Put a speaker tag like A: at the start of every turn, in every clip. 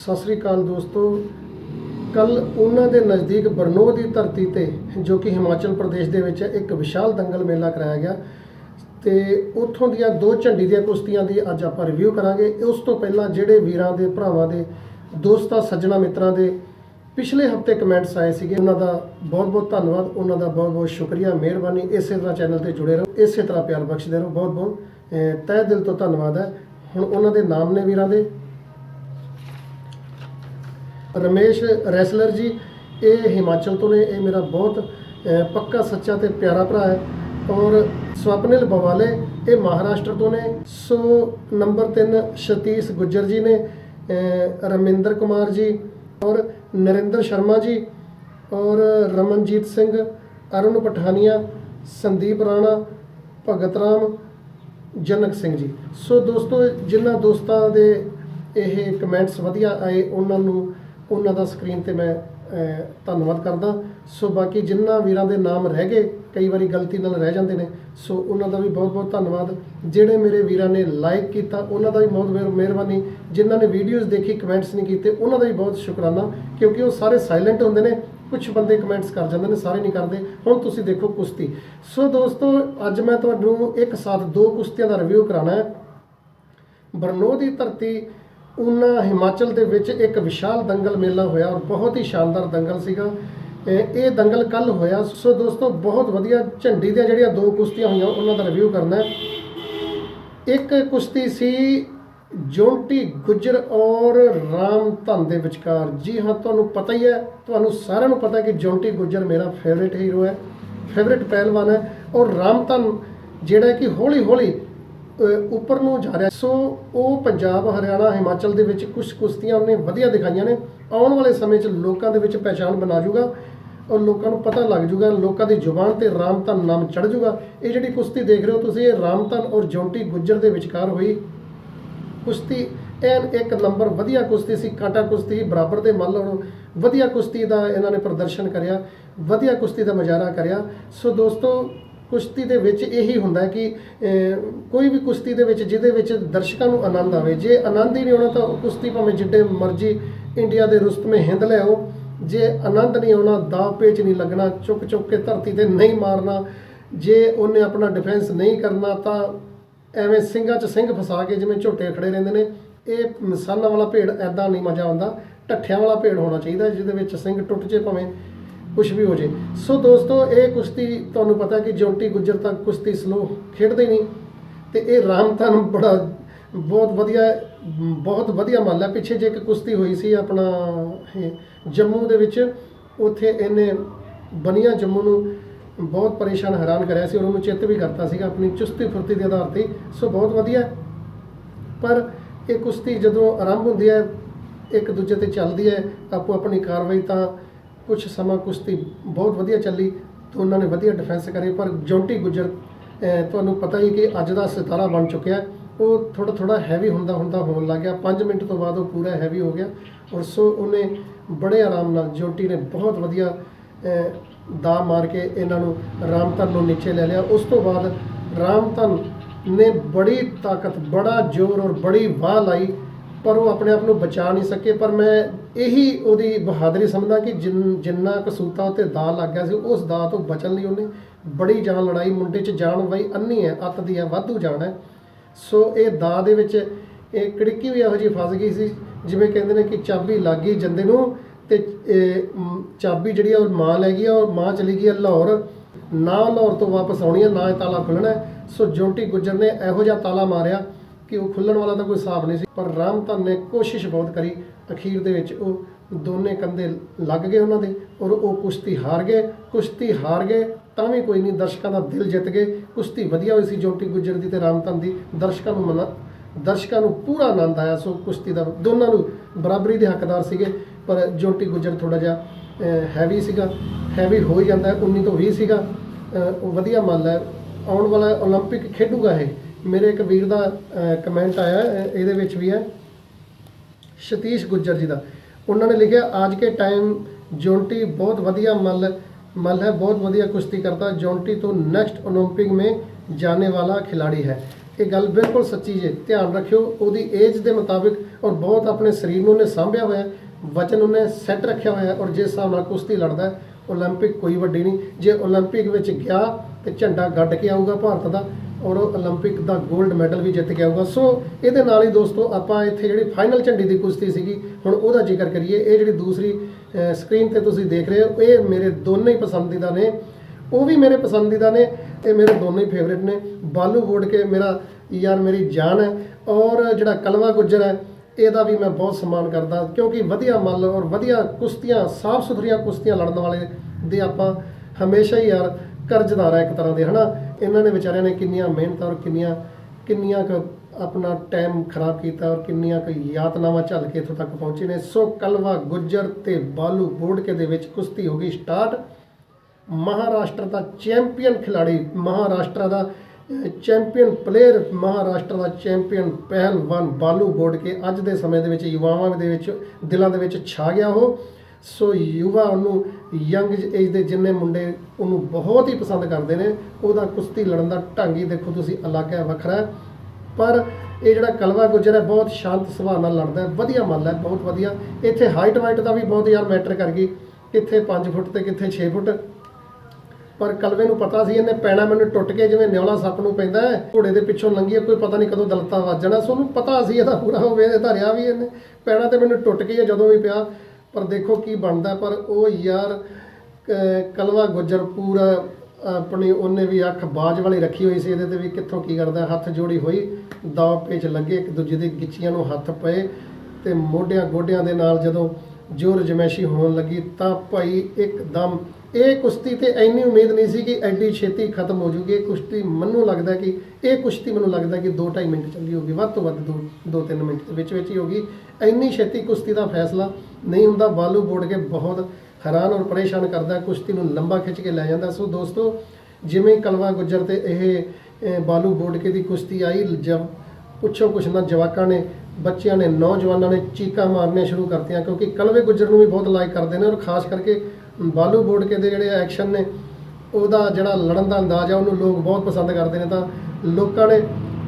A: ਸਤਿ ਸ੍ਰੀ ਅਕਾਲ ਦੋਸਤੋ। ਕੱਲ ਉਹਨਾਂ ਦੇ ਨਜ਼ਦੀਕ ਬਰਨੋ ਦੀ ਧਰਤੀ ਤੇ ਜੋ ਕਿ ਹਿਮਾਚਲ ਪ੍ਰਦੇਸ਼ ਦੇ ਵਿੱਚ ਹੈ ਇੱਕ ਵਿਸ਼ਾਲ ਦੰਗਲ ਮੇਲਾ ਕਰਾਇਆ ਗਿਆ। ਤੇ ਉੱਥੋਂ ਦੀਆਂ ਦੋ ਝੰਡੀ ਦੀਆਂ ਕੁਸ਼ਤੀਆਂ ਦੀ ਅੱਜ ਆਪਾਂ ਰਿਵਿਊ ਕਰਾਂਗੇ। ਉਸ ਤੋਂ ਪਹਿਲਾਂ ਜਿਹੜੇ ਵੀਰਾਂ ਦੇ ਭਰਾਵਾਂ ਦੇ ਦੋਸਤਾਂ ਸੱਜਣਾ ਮਿੱਤਰਾਂ ਦੇ ਪਿਛਲੇ ਹਫ਼ਤੇ ਕਮੈਂਟਸ ਆਏ ਸੀਗੇ ਉਹਨਾਂ ਦਾ ਬਹੁਤ ਬਹੁਤ ਧੰਨਵਾਦ ਉਹਨਾਂ ਦਾ ਬਹੁਤ ਬਹੁਤ ਸ਼ੁਕਰੀਆ ਮਿਹਰਬਾਨੀ। ਇਸੇ ਤਰ੍ਹਾਂ ਚੈਨਲ ਤੇ ਜੁੜੇ ਰਹੋ ਇਸੇ ਤਰ੍ਹਾਂ ਪਿਆਰ ਬਖਸ਼ਦੇ ਰਹੋ ਬਹੁਤ ਬਹੁਤ ਅਹ, ਤਹਿ ਦਿਲ ਤੋਂ ਧੰਨਵਾਦ ਹੈ। ਹੁਣ ਉਹਨਾਂ ਦੇ ਨਾਮ ਨੇ ਵੀਰਾਂ ਦੇ। ਰਮੇਸ਼ ਰੈਸਲਰ ਜੀ, ਇਹ ਹਿਮਾਚਲ ਤੋਂ ਨੇ, ਇਹ ਮੇਰਾ ਬਹੁਤ ਪੱਕਾ, ਸੱਚਾ ਤੇ ਪਿਆਰਾ ਭਰਾ ਹੈ। ਔਰ ਸਵਪਨਿਲ ਬਵਾਲੇ, ਇਹ ਮਹਾਰਾਸ਼ਟਰ ਤੋਂ ਨੇ। ਸੋ ਨੰਬਰ 3 ਸਤੀਸ਼ ਗੁੱਜਰ ਜੀ ਨੇ ਰਮਿੰਦਰ ਕੁਮਾਰ ਜੀ ਔਰ ਨਰਿੰਦਰ ਸ਼ਰਮਾ ਜੀ ਔਰ ਰਮਨਜੀਤ ਸਿੰਘ, ਅਰੁਣ ਪਠਾਨੀਆ, ਸੰਦੀਪ ਰਾਣਾ, ਭਗਤ ਰਾਮ, ਜਨਕ ਸਿੰਘ ਜੀ। ਸੋ ਦੋਸਤੋ, ਜਿਨ੍ਹਾਂ ਦੋਸਤਾਂ ਦੇ ਇਹ ਕਮੈਂਟਸ ਵਧੀਆ ਆਏ, ਉਹਨਾਂ ਨੂੰ ਉਹਨਾਂ ਦਾ ਸਕਰੀਨ ਤੇ ਮੈਂ ਧੰਨਵਾਦ ਕਰਦਾ। ਸੋ ਬਾਕੀ ਜਿਨ੍ਹਾਂ ਵੀਰਾਂ ਦੇ ਨਾਮ ਰਹਿ ਗਏ, ਕਈ ਵਾਰੀ ਗਲਤੀ ਨਾਲ ਰਹਿ ਜਾਂਦੇ ਨੇ ਸੋ ਉਹਨਾਂ ਦਾ ਵੀ ਬਹੁਤ ਬਹੁਤ ਧੰਨਵਾਦ। ਜਿਹੜੇ ਮੇਰੇ ਵੀਰਾਂ ਨੇ ਲਾਈਕ ਕੀਤਾ, ਉਹਨਾਂ ਦਾ ਵੀ ਬਹੁਤ ਮਿਹਰਬਾਨੀ। ਜਿਨ੍ਹਾਂ ਨੇ ਵੀਡੀਓਜ਼ ਦੇਖੀ ਕਮੈਂਟਸ ਨਹੀਂ ਕੀਤੇ, ਉਹਨਾਂ ਦਾ ਵੀ ਬਹੁਤ ਸ਼ੁਕਰਾਨਾ, ਕਿਉਂਕਿ ਉਹ ਸਾਰੇ ਸਾਇਲੈਂਟ ਹੁੰਦੇ ਨੇ। ਕੁਝ ਬੰਦੇ ਕਮੈਂਟਸ ਕਰ ਜਾਂਦੇ ਨੇ, ਸਾਰੇ ਨਹੀਂ ਕਰਦੇ। ਹੁਣ ਤੁਸੀਂ ਦੇਖੋ ਕੁਸ਼ਤੀ। ਸੋ ਦੋਸਤੋ, ਅੱਜ ਮੈਂ ਤੁਹਾਨੂੰ ਇੱਕ ਸਾਥ ਦੋ ਕੁਸ਼ਤੀਆਂ ਦਾ ਰਿਵਿਊ ਕਰਾਉਣਾ ਹੈ। ਬਰਨੋ ਦੀ ਧਰਤੀ ਉਹਨਾਂ ਹਿਮਾਚਲ ਦੇ ਵਿੱਚ ਇੱਕ ਵਿਸ਼ਾਲ ਦੰਗਲ ਮੇਲਾ ਹੋਇਆ ਔਰ ਬਹੁਤ ਹੀ ਸ਼ਾਨਦਾਰ ਦੰਗਲ ਸੀਗਾ। ਇਹ ਦੰਗਲ ਕੱਲ ਹੋਇਆ। ਸੋ ਦੋਸਤੋ, ਬਹੁਤ ਵਧੀਆ ਝੰਡੀ ਦੀਆਂ ਜਿਹੜੀਆਂ ਦੋ ਕੁਸ਼ਤੀਆਂ ਹੋਈਆਂ, ਉਹਨਾਂ ਦਾ ਰਿਵਿਊ ਕਰਨਾ ਹੈ। ਇੱਕ ਕੁਸ਼ਤੀ ਸੀ ਜੋਂਟੀ ਗੁੱਜਰ ਔਰ ਰਾਮ ਧਨ ਦੇ ਵਿਚਕਾਰ। ਜੀ ਹਾਂ, ਤੁਹਾਨੂੰ ਪਤਾ ਹੀ ਹੈ, ਤੁਹਾਨੂੰ ਸਾਰਿਆਂ ਨੂੰ ਪਤਾ ਕਿ ਜੋਂਟੀ ਗੁੱਜਰ ਮੇਰਾ ਫੇਵਰਿਟ ਹੀਰੋ ਹੈ ਫੇਵਰਿਟ ਪਹਿਲਵਾਨ ਹੈ ਔਰ ਰਾਮ ਧਨ ਜਿਹੜਾ ਕਿ ਹੌਲੀ ਹੌਲੀ ਉੱਪਰ ਨੂੰ ਜਾ ਰਿਹਾ। ਸੋ ਉਹ ਪੰਜਾਬ ਹਰਿਆਣਾ ਹਿਮਾਚਲ ਦੇ ਵਿੱਚ ਕੁਝ ਕੁਸ਼ਤੀਆਂ ਉਹਨੇ ਵਧੀਆ ਦਿਖਾਈਆਂ ਨੇ। ਆਉਣ ਵਾਲੇ ਸਮੇਂ 'ਚ ਲੋਕਾਂ ਦੇ ਵਿੱਚ ਪਹਿਚਾਣ ਬਣਾ ਜੂਗਾ ਔਰ ਲੋਕਾਂ ਨੂੰ ਪਤਾ ਲੱਗ ਜੂਗਾ ਲੋਕਾਂ ਦੀ ਜ਼ੁਬਾਨ ਤੇ ਰਾਮਧਨ ਨਾਮ ਚੜ ਜੂਗਾ। ਇਹ ਜਿਹੜੀ ਕੁਸ਼ਤੀ ਦੇਖ ਰਹੇ ਹੋ ਤੁਸੀਂ ਇਹ ਰਾਮਧਨ ਔਰ ਜੌਂਟੀ ਗੁੱਜਰ ਦੇ ਵਿਚਕਾਰ ਹੋਈ ਕੁਸ਼ਤੀ। ਐਨ ਇੱਕ ਨੰਬਰ ਵਧੀਆ ਕੁਸ਼ਤੀ ਸੀ ਕਾਂਟਾ ਕੁਸ਼ਤੀ ਸੀ, ਬਰਾਬਰ ਦੇ ਮੱਲ ਔਰ ਵਧੀਆ ਕੁਸ਼ਤੀ ਦਾ ਇਹਨਾਂ ਨੇ ਪ੍ਰਦਰਸ਼ਨ ਕਰਿਆ ਵਧੀਆ ਕੁਸ਼ਤੀ ਦਾ ਮੁਜ਼ਾਹਰਾ ਕਰਿਆ। ਸੋ ਦੋਸਤੋ ਕੁਸ਼ਤੀ ਦੇ ਵਿੱਚ ਇਹੀ ਹੁੰਦਾ ਕਿ ਕੋਈ ਵੀ ਕੁਸ਼ਤੀ ਦੇ ਵਿੱਚ ਜਿਹਦੇ ਵਿੱਚ ਦਰਸ਼ਕਾਂ ਨੂੰ ਆਨੰਦ ਆਵੇ। ਜੇ ਆਨੰਦ ਹੀ ਨਹੀਂ ਆਉਣਾ ਤਾਂ ਉਹ ਕੁਸ਼ਤੀ ਭਾਵੇਂ ਜਿੱਡੇ ਮਰਜ਼ੀ ਇੰਡੀਆ ਦੇ ਰੁਸਤਮੇ ਹਿੰਦ ਲੈ ਆਓ, ਜੇ ਆਨੰਦ ਨਹੀਂ ਆਉਣਾ, ਦਾਅ ਪੇਚ ਨਹੀਂ ਲੱਗਣਾ, ਚੁੱਕ ਚੁੱਕ ਕੇ ਧਰਤੀ ਤੇ ਨਹੀਂ ਮਾਰਨਾ, ਜੇ ਉਹਨੇ ਆਪਣਾ ਡਿਫੈਂਸ ਨਹੀਂ ਕਰਨਾ ਤਾਂ ਐਵੇਂ ਸਿੰਘਾਂ 'ਚ ਸਿੰਘ ਫਸਾ ਕੇ ਜਿਵੇਂ ਝੋਟੇ ਖੜੇ ਰਹਿੰਦੇ ਨੇ, ਇਹ ਮਸਾਨਾ ਵਾਲਾ ਭੇੜ ਐਦਾਂ ਨਹੀਂ ਮਜ਼ਾ ਆਉਂਦਾ। ਢੱਠਿਆਂ ਵਾਲਾ ਭੇੜ ਹੋਣਾ ਚਾਹੀਦਾ ਜਿਹਦੇ ਵਿੱਚ ਸਿੰਘ ਟੁੱਟ ਜੇ ਭਾਵੇਂ ਕੁਝ ਵੀ ਹੋ ਜੇ। ਸੋ ਦੋਸਤੋ, ਇਹ ਕੁਸ਼ਤੀ ਤੁਹਾਨੂੰ ਪਤਾ ਕਿ ਜੌਂਟੀ ਗੁੱਜਰ ਤਾਂ ਕੁਸ਼ਤੀ ਸਲੋ ਖੇਡਦੇ ਨਹੀਂ। ਤੇ ਇਹ ਰਾਮਧਨ ਬੜਾ, ਬਹੁਤ ਵਧੀਆ ਬਹੁਤ ਵਧੀਆ ਮੱਲ ਹੈ ਪਿੱਛੇ ਜੇ ਇੱਕ ਕੁਸ਼ਤੀ ਹੋਈ ਸੀ ਆਪਣਾ ਜੰਮੂ ਦੇ ਵਿੱਚ, ਉੱਥੇ ਇਹਨੇ ਬਨੀਆ ਜੰਮੂ ਨੂੰ ਬਹੁਤ ਪਰੇਸ਼ਾਨ, ਹੈਰਾਨ ਕਰਿਆ ਸੀ ਔਰ ਉਹਨੂੰ ਚਿੱਤ ਵੀ ਕਰਤਾ ਸੀਗਾ ਆਪਣੀ ਚੁਸਤੀ ਫੁਰਤੀ ਦੇ ਆਧਾਰ ਤੇ। ਸੋ ਬਹੁਤ ਵਧੀਆ। ਪਰ ਇਹ ਕੁਸ਼ਤੀ ਜਦੋਂ ਆਰੰਭ ਹੁੰਦੀ ਹੈ, ਇੱਕ ਦੂਜੇ ਤੇ ਚੱਲਦੀ ਹੈ, ਆਪੋ ਆਪਣੀ ਕਾਰਵਾਈ ਤਾਂ ਕੁਝ ਸਮਾਂ ਕੁਸ਼ਤੀ ਬਹੁਤ ਵਧੀਆ ਚੱਲੀ ਦੋਨਾਂ ਨੇ ਵਧੀਆ ਡਿਫੈਂਸ ਕਰੇ, ਪਰ ਜੌਂਟੀ ਗੁੱਜਰ ਤੁਹਾਨੂੰ ਪਤਾ ਹੀ ਕਿ ਅੱਜ ਦਾ ਸਿਤਾਰਾ ਬਣ ਚੁੱਕਿਆ ਉਹ ਥੋੜਾ ਥੋੜਾ ਹੈਵੀ ਹੁੰਦਾ ਹੁੰਦਾ ਹੋਣ ਲੱਗ ਗਿਆ। 5 ਮਿੰਟ ਤੋਂ ਬਾਅਦ ਉਹ ਪੂਰਾ ਹੈਵੀ ਹੋ ਗਿਆ। ਔਰ ਸੋ ਉਹਨੇ ਬੜੇ ਆਰਾਮ ਨਾਲ ਜੌਂਟੀ ਨੇ ਬਹੁਤ ਵਧੀਆ ਦਾ ਮਾਰ ਕੇ ਇਹਨਾਂ ਨੂੰ ਰਾਮਧਨ ਨੂੰ ਨੀਚੇ ਲੈ ਲਿਆ। ਉਸ ਤੋਂ ਬਾਅਦ ਰਾਮਧਨ ਨੇ ਬੜੀ ਤਾਕਤ, ਬੜਾ ਜ਼ੋਰ ਔਰ ਬੜੀ ਵਾਹ ਲਾਈ, ਪਰ ਉਹ ਆਪਣੇ ਆਪ ਨੂੰ ਬਚਾ ਨਹੀਂ ਸਕੇ। ਪਰ ਮੈਂ ਇਹੀ ਉਹਦੀ ਬਹਾਦਰੀ ਸਮਝਦਾ ਕਿ ਜਿੰਨ- ਜਿੰਨਾ ਕਸੂਤਾ ਉਤੇ ਦਾ ਲੱਗ ਗਿਆ ਸੀ ਉਸ ਦਾ ਤੋਂ ਬਚਣ ਲਈ ਉਹਨੇ ਬੜੀ ਜਾਨ ਲੜਾਈ ਮੁੰਡੇ 'ਚ ਜਾਨ ਬਈ ਅੰਨੀ ਹੈ ਅੱਤ ਦੀ ਹੈ ਵਾਧੂ ਜਾਨ ਹੈ ਸੋ ਇਹ ਦਾ ਦੇ ਵਿੱਚ ਇਹ ਕੜਕੀ ਵੀ ਇਹੋ ਜਿਹੀ ਫਸ ਗਈ ਸੀ ਜਿਵੇਂ ਕਹਿੰਦੇ ਨੇ ਕਿ ਚਾਬੀ ਲੱਗ ਗਈ ਜੰਦੇ ਨੂੰ ਤੇ ਇਹ, ਮ, ਚਾਬੀ ਜਿਹੜੀ ਆ ਉਹ ਮਾਂ ਲੈ ਗਈ ਆ ਔਰ ਮਾਂ ਚਲੀ ਗਈ ਆ ਲਾਹੌਰ ਨਾ ਲਾਹੌਰ ਤੋਂ ਵਾਪਸ ਆਉਣੀ ਆ ਨਾ ਇਹ ਤਾਲਾ ਖੁੱਲਣਾ ਹੈ। ਸੋ ਜੌਂਟੀ ਗੁੱਜਰ ਨੇ ਇਹੋ ਜਿਹਾ ਤਾਲਾ ਮਾਰਿਆ ਕਿ ਉਹ ਖੁੱਲਣ ਵਾਲਾ ਤਾਂ ਕੋਈ ਹਿਸਾਬ ਨਹੀਂ ਸੀ ਪਰ ਰਾਮ ਧਨ ਨੇ ਕੋਸ਼ਿਸ਼ ਬਹੁਤ ਕਰੀ ਅਖੀਰ ਦੇ ਵਿੱਚ ਉਹ ਦੋਨੇ ਕੰਧੇ ਲੱਗ ਗਏ ਉਹਨਾਂ ਦੇ ਔਰ ਉਹ ਕੁਸ਼ਤੀ ਹਾਰ ਗਏ ਕੁਸ਼ਤੀ ਹਾਰ ਗਏ ਤਾਂ ਵੀ ਕੋਈ ਨਹੀਂ ਦਰਸ਼ਕਾਂ ਦਾ ਦਿਲ ਜਿੱਤ ਗਏ ਕੁਸ਼ਤੀ ਵਧੀਆ ਹੋਈ ਸੀ ਜੌਂਟੀ ਗੁੱਜਰ ਦੀ ਤੇ ਰਾਮਧਨ ਦੀ ਦਰਸ਼ਕਾਂ ਨੂੰ ਮਨਾ ਦਰਸ਼ਕਾਂ ਨੂੰ ਪੂਰਾ ਆਨੰਦ ਆਇਆ ਸੋ ਕੁਸ਼ਤੀ ਦਾ ਦੋਨਾਂ ਨੂੰ ਬਰਾਬਰੀ ਦੇ ਹੱਕਦਾਰ ਸੀਗੇ ਪਰ ਜੌਂਟੀ ਗੁੱਜਰ ਥੋੜਾ ਜਿਹਾ ਹੈਵੀ ਸੀਗਾ ਹੈਵੀ ਹੋ ਹੀ ਜਾਂਦਾ ਹੈ, 19 ਤੋਂ 20 ਸੀਗਾ ਅਹ, ਉਹ ਵਧੀਆ ਮੰਨ ਲੈ ਆਉਣ ਵਾਲਾ 올림픽 ਖੇਡੂਗਾ ਇਹ ਮੇਰੇ ਇੱਕ ਵੀਰ ਦਾ ਕਮੈਂਟ ਆਇਆ ਹੈ, ਅਹ, ਇਹਦੇ ਵਿੱਚ ਵੀ ਹੈ ਸਤੀਸ਼ ਗੁੱਜਰ ਜੀ ਦਾ। ਉਹਨਾਂ ਨੇ ਲਿਖਿਆ, ਅੱਜ ਕੇ ਟਾਈਮ ਜੋਂਟੀ ਬਹੁਤ ਵਧੀਆ ਮੱਲ ਮੱਲ ਹੈ, ਬਹੁਤ ਵਧੀਆ ਕੁਸ਼ਤੀ ਕਰਦਾ। जॉन्टी ਤੋਂ ਨੈਕਸਟ ओलंपिक में ਜਾਣੇ ਵਾਲਾ ਖਿਲਾੜੀ ਹੈ। ਇਹ ਗੱਲ ਬਿਲਕੁਲ ਸੱਚੀ ਜੇ। ਧਿਆਨ ਰੱਖਿਓ, ਉਹਦੀ ਏਜ ਦੇ ਮੁਤਾਬਿਕ ਔਰ ਬਹੁਤ ਆਪਣੇ ਸਰੀਰ ਨੂੰ ਉਹਨੇ ਸਾਂਭਿਆ ਹੋਇਆ ਵਚਨ ਉਹਨੇ ਸੈੱਟ ਰੱਖਿਆ ਹੋਇਆ ਔਰ ਜਿਸ ਹਿਸਾਬ ਨਾਲ ਕੁਸ਼ਤੀ ਲੜਦਾ 올림픽 ਕੋਈ ਵੱਡੀ ਨਹੀਂ। ਜੇ 올림픽 ਵਿੱਚ ਗਿਆ ਤੇ ਝੰਡਾ ਗੱਡ ਕੇ ਆਊਗਾ ਭਾਰਤ ਦਾ ਔਰ ਉਹ 올림픽 ਦਾ 골ਡ ਮੈਡਲ ਵੀ ਜਿੱਤ ਕੇ ਆਊਗਾ। ਸੋ ਇਹਦੇ ਨਾਲ ਹੀ ਦੋਸਤੋ, ਆਪਾਂ ਇੱਥੇ ਜਿਹੜੀ ਫਾਈਨਲ ਝੰਡੀ ਦੀ ਕੁਸ਼ਤੀ ਸੀਗੀ, ਹੁਣ ਉਹਦਾ ਜ਼ਿਕਰ ਕਰੀਏ। ਇਹ ਜਿਹੜੀ ਦੂਸਰੀ ਸਕਰੀਨ ਤੇ ਤੁਸੀਂ ਦੇਖ ਰਹੇ ਹੋ, ਇਹ ਮੇਰੇ ਦੋਨੇ ਹੀ ਪਸੰਦੀਦਾ ਨੇ। ਉਹ ਵੀ ਮੇਰੇ ਪਸੰਦੀਦਾ ਨੇ ਇਹ ਮੇਰੇ ਦੋਨੇ ਹੀ ਫੇਵਰੇਟ ਨੇ। ਬਾਲੂ ਵੋੜ ਕੇ ਮੇਰਾ ਯਾਰ, ਮੇਰੀ ਜਾਨ ਹੈ। ਔਰ ਜਿਹੜਾ ਕਲਵਾ ਗੁੱਜਰ ਹੈ, ਇਹਦਾ ਵੀ ਮੈਂ ਬਹੁਤ ਸਨਮਾਨ ਕਰਦਾ। ਕਿਉਂਕਿ ਵਧੀਆ ਮੱਲ ਔਰ ਵਧੀਆ ਕੁਸ਼ਤੀਆਂ ਸਾਫ਼ ਸੁਥਰੀਆਂ ਕੁਸ਼ਤੀਆਂ ਲੜਨ ਵਾਲੇ ਦੇ ਆਪਾਂ ਹਮੇਸ਼ਾ ਹੀ ਯਾਰ ਕਰਜ਼ਦਾਰ ਹੈ ਇੱਕ ਤਰ੍ਹਾਂ ਦੇ, ਹਨਾ? ਇਹਨਾਂ ਨੇ ਵਿਚਾਰਿਆਂ ਨੇ ਕਿੰਨੀਆਂ ਮਿਹਨਤਾਂ ਔਰ ਕਿੰਨੀਆਂ ਕਿੰਨੀਆਂ ਕੁ ਆਪਣਾ ਟਾਈਮ ਖਰਾਬ ਕੀਤਾ ਔਰ ਕਿੰਨੀਆਂ ਕੁ ਯਾਤਨਾਵਾਂ ਝੱਲ ਕੇ ਇੱਥੋਂ ਤੱਕ ਪਹੁੰਚੇ ਨੇ। ਸੋ ਕਲਵਾ, ਗੁੱਜਰ ਤੇ ਬਾਲੂ ਬੋੜਕੇ ਦੇ ਵਿੱਚ ਕੁਸ਼ਤੀ ਹੋ ਗਈ ਸਟਾਰਟ ਮਹਾਰਾਸ਼ਟਰ ਦਾ ਚੈਂਪੀਅਨ ਖਿਲਾੜੀ ਮਹਾਰਾਸ਼ਟਰ ਦਾ ਚੈਂਪੀਅਨ ਪਲੇਅਰ ਮਹਾਰਾਸ਼ਟਰ ਦਾ ਚੈਂਪੀਅਨ ਪਹਿਲਵਾਨ ਬਾਲੂ ਬੋੜਕੇ ਅੱਜ ਦੇ ਸਮੇਂ ਦੇ ਵਿੱਚ, ਯੁਵਾਵਾਂ ਦੇ ਵਿੱਚ, ਦਿਲਾਂ ਦੇ ਵਿੱਚ ਛਾ ਗਿਆ ਉਹ। ਸੋ ਯੁਵਾ ਉਹਨੂੰ ਯੰਗ ਏਜ ਦੇ ਜਿੰਨੇ ਮੁੰਡੇ ਉਹਨੂੰ ਬਹੁਤ ਹੀ ਪਸੰਦ ਕਰਦੇ ਨੇ, ਉਹਦਾ ਕੁਸ਼ਤੀ ਲੜਨ ਦਾ ਢੰਗ ਹੀ ਦੇਖੋ ਤੁਸੀਂ ਅਲੱਗ ਹੈ ਵੱਖਰਾ ਪਰ ਇਹ ਜਿਹੜਾ ਕਲਵਾ ਗੁੱਜਰ ਹੈ, ਬਹੁਤ ਸ਼ਾਂਤ ਸੁਭਾਅ ਨਾਲ ਲੜਦਾ ਹੈ, ਵਧੀਆ ਮੱਲ ਹੈ, ਬਹੁਤ ਵਧੀਆ। ਇੱਥੇ ਹਾਈਟ ਵਾਈਟ ਦਾ ਵੀ ਬਹੁਤ ਯਾਰ ਮੈਟਰ ਕਰ ਗਈ। ਕਿੱਥੇ 5 ਫੁੱਟ ਤੇ ਕਿੱਥੇ 6 ਫੁੱਟ। ਪਰ ਕਲਵੇ ਨੂੰ ਪਤਾ ਸੀ, ਇਹਨੇ ਪੈਣਾ ਮੈਨੂੰ ਟੁੱਟ ਕੇ ਜਿਵੇਂ ਨਿਉਲਾ ਸੱਪ ਨੂੰ ਪੈਂਦਾ ਘੋੜੇ ਦੇ ਪਿੱਛੋਂ ਲੰਘੀ ਕੋਈ ਪਤਾ ਨਹੀਂ ਕਦੋਂ ਦਲਤਾ ਵੱਜ ਜਾਣਾ। ਸੋ ਉਹਨੂੰ ਪਤਾ ਸੀ, ਇਹਦਾ ਪੂਰਾ ਹੋਵੇ ਇਹ ਧਰਿਆ ਵੀ ਇਹਨੇ। ਪੈਣਾ ਤੇ ਮੈਨੂੰ ਟੁੱਟ ਕੇ ਹੈ, ਜਦੋਂ ਵੀ ਪਿਆ। ਪਰ ਦੇਖੋ ਕੀ ਬਣਦਾ, ਪਰ ਉਹ ਯਾਰ ਕਲਵਾ ਗੁੱਜਰ ਪੂਰਾ ਆਪਣੀ ਉਹਨੇ ਵੀ ਅੱਖ ਬਾਜ ਵਾਲੀ ਰੱਖੀ ਹੋਈ ਸੀ, ਇਹਦੇ ਤੇ ਵੀ ਕਿੱਥੋਂ ਕੀ ਕਰਦਾ, ਹੱਥ ਜੋੜੀ ਹੋਈ, ਦਾਅ ਪੇਚ ਲੱਗੇ, ਇੱਕ ਦੂਜੇ ਦੇ ਗਿੱਚੀਆਂ ਨੂੰ ਹੱਥ ਪਏ, ਤੇ ਮੋਢਿਆਂ ਗੋਡਿਆਂ ਦੇ ਨਾਲ ਜਦੋਂ ਜੋਰ ਜਮੈਸ਼ੀ ਹੋਣ ਲੱਗੀ ਤਾਂ ਭਾਈ ਇੱਕਦਮ ਇਹ ਕੁਸ਼ਤੀ ਤੇ ਇੰਨੀ ਉਮੀਦ ਨਹੀਂ ਸੀ ਕਿ ਐਡੀ ਛੇਤੀ ਖਤਮ ਹੋ ਜੂਗੀ। ਇਹ ਕੁਸ਼ਤੀ ਮੈਨੂੰ ਲੱਗਦਾ ਕਿ ਇਹ ਕੁਸ਼ਤੀ ਮੈਨੂੰ ਲੱਗਦਾ ਕਿ 2.5 ਮਿੰਟ ਚੱਲੀ ਹੋਗੀ ਵੱਧ ਤੋਂ ਵੱਧ 2 2-3 ਮਿੰਟ ਦੇ ਵਿੱਚ ਵਿੱਚ ਹੀ ਹੋਗੀ ਇੰਨੀ ਛੇਤੀ ਕੁਸ਼ਤੀ ਦਾ ਫੈਸਲਾ ਨਹੀਂ ਹੁੰਦਾ। ਬਾਲੂ ਬੋੜ ਕੇ ਬਹੁਤ ਹੈਰਾਨ ਔਰ ਪਰੇਸ਼ਾਨ ਕਰਦਾ। ਕੁਸ਼ਤੀ ਨੂੰ ਲੰਬਾ ਖਿੱਚ ਕੇ ਲੈ ਜਾਂਦਾ। ਸੋ ਦੋਸਤੋ ਜਿਵੇਂ ਕਲਵਾ ਗੁੱਜਰ ਤੇ ਇਹ ਅਹ, ਬਾਲੂ ਬੋੜਕੇ ਦੀ ਕੁਸ਼ਤੀ ਆਈ ਜਬ ਪੁੱਛੋ ਕੁਛ ਨਾ ਜਵਾਕਾਂ ਨੇ ਬੱਚਿਆਂ ਨੇ, ਨੌਜਵਾਨਾਂ ਨੇ ਚੀਕਾਂ ਮਾਰਨੀਆਂ ਸ਼ੁਰੂ ਕਰਤੀਆਂ ਕਿਉਂਕਿ ਕਲਵੇ ਗੁੱਜਰ ਨੂੰ ਵੀ ਬਹੁਤ ਲਾਈਕ ਕਰਦੇ ਨੇ ਔਰ ਖਾਸ ਕਰਕੇ ਬਾਲੂ ਬੋੜਕੇ ਦੇ ਜਿਹੜੇ ਐਕਸ਼ਨ ਨੇ, ਉਹਦਾ ਜਿਹੜਾ ਲੜਨ ਦਾ ਅੰਦਾਜ਼ ਆ, ਉਹਨੂੰ ਲੋਕ ਬਹੁਤ ਪਸੰਦ ਕਰਦੇ ਨੇ। ਤਾਂ ਲੋਕਾਂ ਨੇ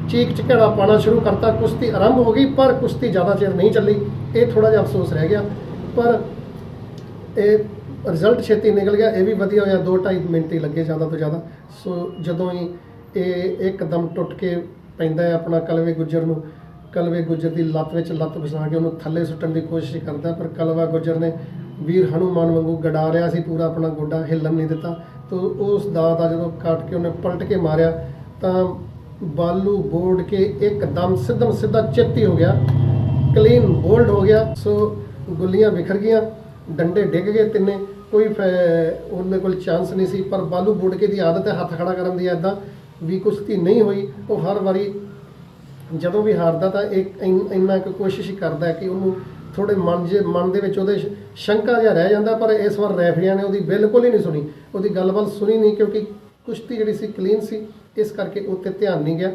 A: ਚੀਕ ਚਿਹਾੜਾ ਪਾਣਾ ਸ਼ੁਰੂ ਕਰਤਾ, ਕੁਸ਼ਤੀ ਆਰੰਭ ਹੋ ਗਈ, ਪਰ ਕੁਸ਼ਤੀ ਜ਼ਿਆਦਾ ਚਿਰ ਨਹੀਂ ਚੱਲੀ। ਇਹ ਥੋੜਾ ਜਿਹਾ ਅਫਸੋਸ ਰਹਿ ਗਿਆ। ਪਰ ਇਹ ਰਿਜ਼ਲਟ ਛੇਤੀ ਨਿਕਲ ਗਿਆ, ਇਹ ਵੀ ਵਧੀਆ ਹੋਇਆ 2.5 ਮਿੰਟ ਹੀ ਲੱਗੇ ਜ਼ਿਆਦਾ ਤੋਂ ਜ਼ਿਆਦਾ। ਸੋ ਜਦੋਂ ਹੀ ਇਹ ਇੱਕਦਮ ਟੁੱਟ ਕੇ ਪੈਂਦਾ ਹੈ ਆਪਣਾ ਕਲਵੇ ਗੁੱਜਰ ਨੂੰ ਕਲਵੇ ਗੁੱਜਰ ਦੀ ਲੱਤ ਵਿੱਚ ਲੱਤ ਫਸਾ ਕੇ ਉਹਨੂੰ ਥੱਲੇ ਸੁੱਟਣ ਦੀ ਕੋਸ਼ਿਸ਼ ਕਰਦਾ ਪਰ ਕਲਵਾ ਗੁੱਜਰ ਨੇ ਵੀਰ ਹਨੂਮਾਨ ਵਾਂਗੂ ਗੜਾ ਰਿਆ ਸੀ, ਪੂਰਾ ਆਪਣਾ ਗੋਡਾ ਹਿੱਲਣ ਨਹੀਂ ਦਿੱਤਾ। ਤੋ ਉਸ ਦਾ ਦਾ ਜਦੋਂ ਕੱਟ ਕੇ ਉਹਨੇ ਪਲਟ ਕੇ ਮਾਰਿਆ, ਤਾਂ ਬਾਲੂ ਬੋੜ ਕੇ ਇੱਕਦਮ ਸਿੱਧਮ ਸਿੱਧਾ ਚੇਤੀ ਹੋ ਗਿਆ। ਕਲੀਨ ਬੋਲਡ ਹੋ ਗਿਆ। ਸੋ ਗੁੱਲੀਆਂ ਵਿਖਰ ਗਈਆਂ, ਡੰਡੇ ਡਿੱਗ ਗਏ ਤਿੰਨੇ। ਕੋਈ ਫੈ- ਉਹਦੇ ਕੋਲ ਚਾਂਸ ਨਹੀਂ ਸੀ, ਪਰ ਬਾਲੂ ਬੁੜਕੇ ਦੀ ਆਦਤ ਹੈ, ਹੱਥ ਖੜਾ ਕਰਨ ਦੀ ਐਦਾਂ ਵੀ ਕੁਸ਼ਤੀ ਨਹੀਂ ਹੋਈ। ਉਹ ਹਰ ਵਾਰੀ ਜਦੋਂ ਵੀ ਹਾਰਦਾ ਤਾਂ ਇੱਕ ਇੰਨ- ਇੰਨਾ ਕੁ ਕੋਸ਼ਿਸ਼ ਹੀ ਕਰਦਾ ਕਿ ਉਹਨੂੰ ਥੋੜੇ ਮਨ ਜੇ, ਮਨ ਦੇ ਵਿੱਚ ਉਹਦੇ ਸ਼ੰਕਾ ਜਿਹਾ ਰਹਿ ਜਾਂਦਾ, ਪਰ ਇਸ ਵਾਰ ਰੈਫਰੀਆਂ ਨੇ ਉਹਦੀ ਬਿਲਕੁਲ ਹੀ ਨਹੀਂ ਸੁਣੀ। ਉਹਦੀ ਗੱਲਬਾਤ ਸੁਣੀ ਨਹੀਂ ਕਿਉਂਕਿ ਕੁਸ਼ਤੀ ਜਿਹੜੀ ਸੀ ਕਲੀਨ ਸੀ, ਇਸ ਕਰਕੇ ਉੱਤੇ ਧਿਆਨ ਨਹੀਂ ਗਿਆ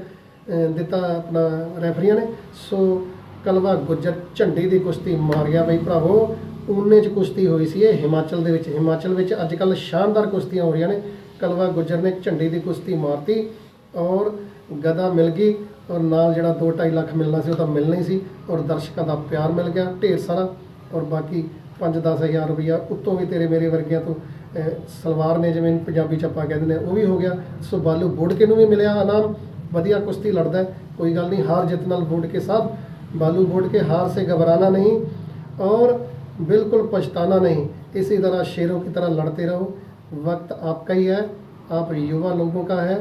A: ਦਿੱਤਾ ਆਪਣਾ ਰੈਫਰੀਆਂ ਨੇ। ਸੋ ਕਲਵਾ ਗੁੱਜਰ ਝੰਡੀ ਦੀ ਕੁਸ਼ਤੀ ਮਾਰ ਗਿਆ ਬਈ ਭਰਾਵੋ ਉਹਨੇ ਚ ਕੁਸ਼ਤੀ ਹੋਈ ਸੀ ਇਹ ਹਿਮਾਚਲ ਦੇ ਵਿੱਚ। ਹਿਮਾਚਲ ਵਿੱਚ ਅੱਜ ਕੱਲ ਸ਼ਾਨਦਾਰ ਕੁਸ਼ਤੀਆਂ ਹੋ ਰਹੀਆਂ ਨੇ। ਕਲਵਾ ਗੁੱਜਰ ਨੇ ਝੰਡੀ ਦੀ ਕੁਸ਼ਤੀ ਮਾਰਤੀ ਔਰ ਗਦਾ ਮਿਲ ਗਈ। ਔਰ ਨਾਲ ਜਿਹੜਾ 2.5 ਲੱਖ ਮਿਲਣਾ ਸੀ ਉਹ ਤਾਂ ਮਿਲਣਾ ਹੀ ਸੀ ਔਰ ਦਰਸ਼ਕਾਂ ਦਾ ਪਿਆਰ ਮਿਲ ਗਿਆ ਢੇਰ ਸਾਰਾ ਔਰ ਬਾਕੀ 5-10 ਹਜ਼ਾਰ ਰੁਪਈਆ ਉੱਤੋਂ ਵੀ ਤੇਰੇ ਮੇਰੇ ਵਰਗਿਆਂ ਤੋਂ ਅਹ, ਸਲਵਾਰ ਨੇ ਜਿਵੇਂ ਪੰਜਾਬੀ ਚ ਆਪਾਂ ਕਹਿੰਦੇ ਨੇ ਉਹ ਵੀ ਹੋ ਗਿਆ ਸੋ ਬਾਲੂ ਬੁੜਕੇ ਨੂੰ ਵੀ ਮਿਲਿਆ ਇਨਾਮ ਵਧੀਆ ਕੁਸ਼ਤੀ ਲੜਦਾ ਹੈ, ਕੋਈ ਗੱਲ ਨਹੀਂ ਹਾਰ ਜਿੱਤ ਨਾਲ ਬੁੜਕੇ ਸਾਹਿਬ बालू बोर्ड के हार से घबराना नहीं और बिल्कुल पछताना नहीं इसी तरह शेरों की तरह लड़ते रहो वक्त आपका ही है आप युवा लोगों का है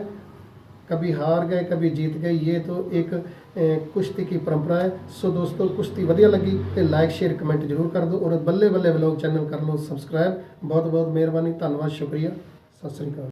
A: कभी हार गए कभी जीत गए ये तो एक अ, कुश्ती की परंपरा है सो दोस्तों कुश्ती ਵਧੀਆ ਲੱਗੀ ਤੇ ਲਾਈਕ ਸ਼ੇਅਰ ਕਮੈਂਟ ਜ਼ਰੂਰ ਕਰ ਦਿਓ ਔਰ ਬੱਲੇ ਬੱਲੇ ਵਲੌਗ ਚੈਨਲ ਕਰ ਲਓ ਸਬਸਕ੍ਰਾਈਬ ਬਹੁਤ ਬਹੁਤ ਮਿਹਰਬਾਨੀ ਧੰਨਵਾਦ ਸ਼ੁਕਰੀਆ ਸਤਿ ਸ੍ਰੀ ਅਕਾਲ